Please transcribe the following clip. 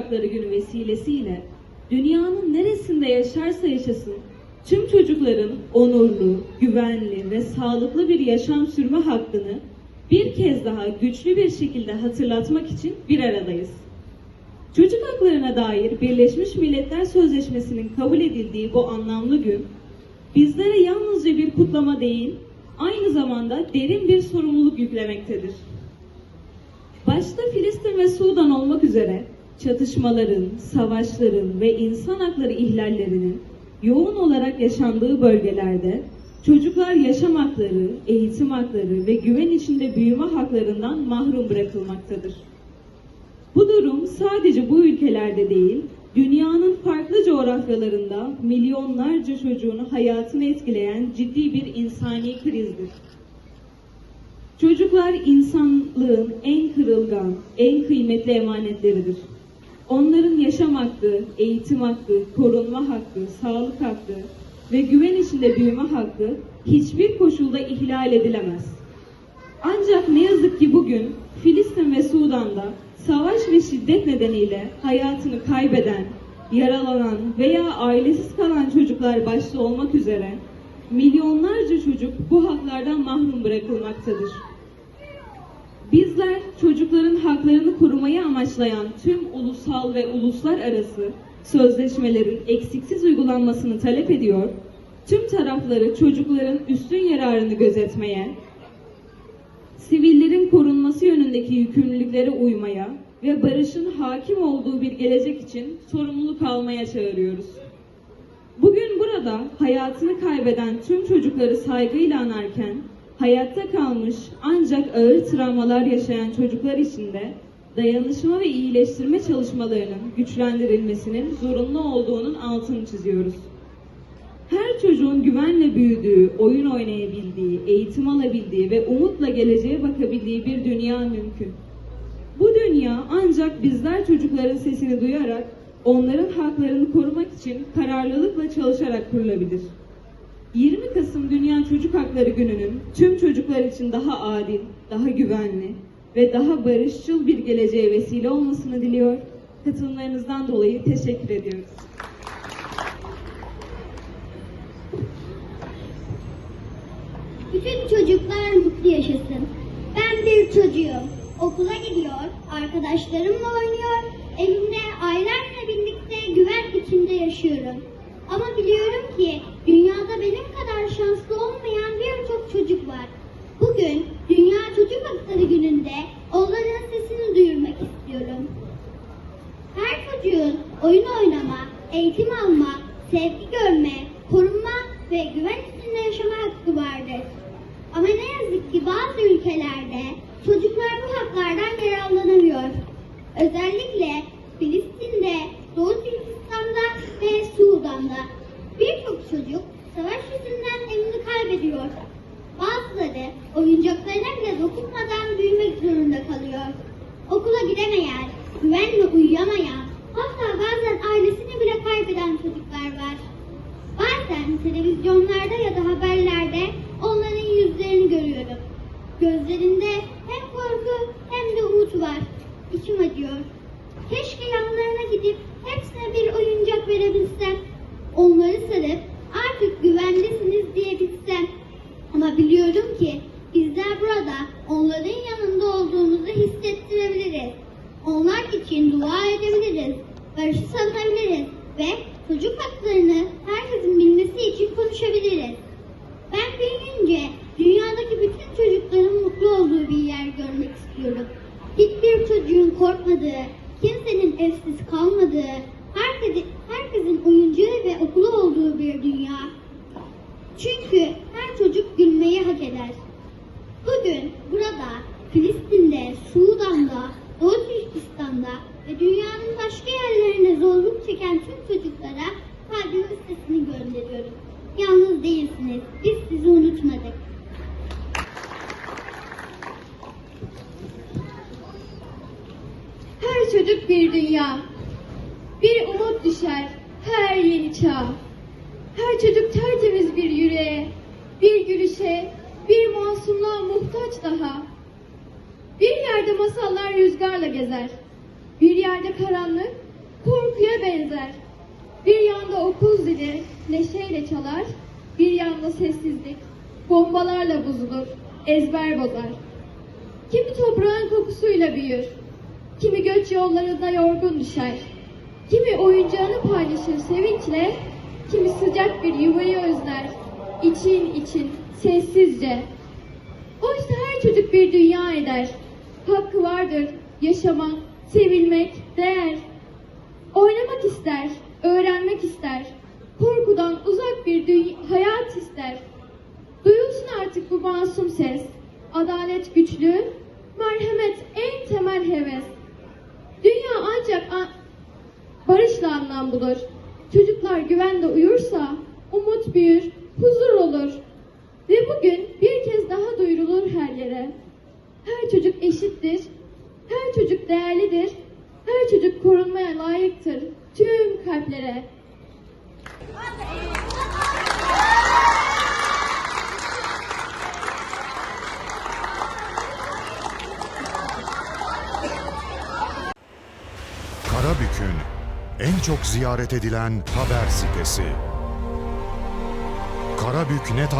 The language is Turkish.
Hakları Günü vesilesiyle dünyanın neresinde yaşarsa yaşasın tüm çocukların onurlu, güvenli ve sağlıklı bir yaşam sürme hakkını bir kez daha güçlü bir şekilde hatırlatmak için bir aradayız. Çocuk haklarına dair Birleşmiş Milletler Sözleşmesi'nin kabul edildiği bu anlamlı gün, bizlere yalnızca bir kutlama değil, aynı zamanda derin bir sorumluluk yüklemektedir. Başta Filistin ve Sudan olmak üzere çatışmaların, savaşların ve insan hakları ihlallerinin yoğun olarak yaşandığı bölgelerde çocuklar yaşam hakları, eğitim hakları ve güven içinde büyüme haklarından mahrum bırakılmaktadır. Bu durum sadece bu ülkelerde değil, dünyanın farklı coğrafyalarında milyonlarca çocuğun hayatını etkileyen ciddi bir insani krizdir. Çocuklar insanlığın en kırılgan, en kıymetli emanetleridir. Onların yaşam hakkı, eğitim hakkı, korunma hakkı, sağlık hakkı ve güven içinde büyüme hakkı hiçbir koşulda ihlal edilemez. Ancak ne yazık ki bugün Filistin ve Sudan'da savaş ve şiddet nedeniyle hayatını kaybeden, yaralanan veya ailesiz kalan çocuklar başta olmak üzere milyonlarca çocuk bu haklardan mahrum bırakılmaktadır. Bizler çocukların haklarını korumayı amaçlayan tüm ulusal ve uluslararası sözleşmelerin eksiksiz uygulanmasını talep ediyor, tüm tarafları çocukların üstün yararını gözetmeye, sivillerin korunması yönündeki yükümlülüklere uymaya ve barışın hakim olduğu bir gelecek için sorumluluk almaya çağırıyoruz. Bugün burada hayatını kaybeden tüm çocukları saygıyla anarken, hayatta kalmış ancak ağır travmalar yaşayan çocuklar için de dayanışma ve iyileştirme çalışmalarının güçlendirilmesinin zorunlu olduğunun altını çiziyoruz. Her çocuğun güvenle büyüdüğü, oyun oynayabildiği, eğitim alabildiği ve umutla geleceğe bakabildiği bir dünya mümkün. Bu dünya ancak bizler çocukların sesini duyarak onların haklarını korumak için kararlılıkla çalışarak kurulabilir. 20 Kasım Dünya Çocuk Hakları Günü'nün tüm çocuklar için daha adil, daha güvenli ve daha barışçıl bir geleceğe vesile olmasını diliyor. Katılımlarınızdan dolayı teşekkür ediyoruz. Bütün çocuklar mutlu yaşasın. Ben bir çocuğum. Okula gidiyor, arkadaşlarımla oynuyor, evimde güven içinde yaşıyorum. Ama biliyorum ki dünyada benim kadar şanslı olmayan birçok çocuk var. Bugün Dünya Çocuk Hakları Günü'nde onların sesini duyurmak istiyorum. Her çocuğun oyun oynama, eğitim alma, sevgi görme, korunma ve güven içinde yaşama hakkı vardır. Ama ne yazık ki bazı ülkelerde çocuklar bu haklardan yararlanamıyor. Özellikle Filistin'de, Doğu Türkistan'da ve Sudan'da birçok çocuk savaş yüzünden emini kaybediyor. Bazıları oyuncaklarına bile dokunmadan büyümek zorunda kalıyor. Okula gidemeyen, güvenle uyuyamayan, hatta bazen ailesini bile kaybeden çocuklar var. Bazen televizyonlarda ya da haberlerde onların yüzlerini görüyorum. Gözlerinde hem korku hem de umut var. İçim acıyor. Keşke yanlarına gidip hepsine bir oyuncak verebilsem. Onları sarıp artık güvendesiniz diyebilsem. Ama biliyorum ki bizler burada onların yanında olduğumuzu hissettirebiliriz. Onlar için dua edebiliriz, barışı savunabiliriz ve çocuk haklarını herkesin bilmesi için konuşabiliriz. Ben büyüyünce dünyadaki bütün çocukların mutlu olduğu bir yer görmek istiyorum. Hiçbir çocuğun korkmadığı, kimsenin evsiz kalmadığı, herkesin, herkesin oyuncağı ve okulu olduğu bir dünya. Çünkü her çocuk gülmeyi hak eder. Bugün burada, Filistin'de, Sudan'da, Doğu Türkistan'da ve dünyanın başka yerlerine zorluk çeken tüm çocuklara kalbimin sesini gönderiyorum. Yalnız değilsiniz. Biz sizi unutmadık. Her çocuk bir dünya. Bir umut düşer her yeni çağ. Her çocuk tertemiz bir yüreğe, bir gülüşe, bir masumluğa muhtaç daha. Bir yerde masallar rüzgarla gezer. Bir yerde karanlık, gezer. Bir yanda okul zili neşeyle çalar, bir yanda sessizlik bombalarla bozulur, ezber bozar. Kimi toprağın kokusuyla büyür, kimi göç yollarında yorgun düşer. Kimi oyuncağını paylaşır sevinçle, kimi sıcak bir yuvayı özler, için için sessizce. Oysa her çocuk bir dünya eder. Hakkı vardır yaşamak, sevilmek, değer. Oynamak ister, öğrenmek ister. Korkudan uzak bir hayat ister. Duyulsun artık bu masum ses. Adalet güçlü, merhamet en temel heves. Dünya ancak barışla anlam bulur. Çocuklar güvende uyursa umut büyür, huzur olur. Ve bugün bir kez daha duyurulur her yere. Her çocuk eşittir, her çocuk değerlidir, korunmaya layıktır tüm kalplere. Karabük'ün en çok ziyaret edilen haber sitesi. Karabük.net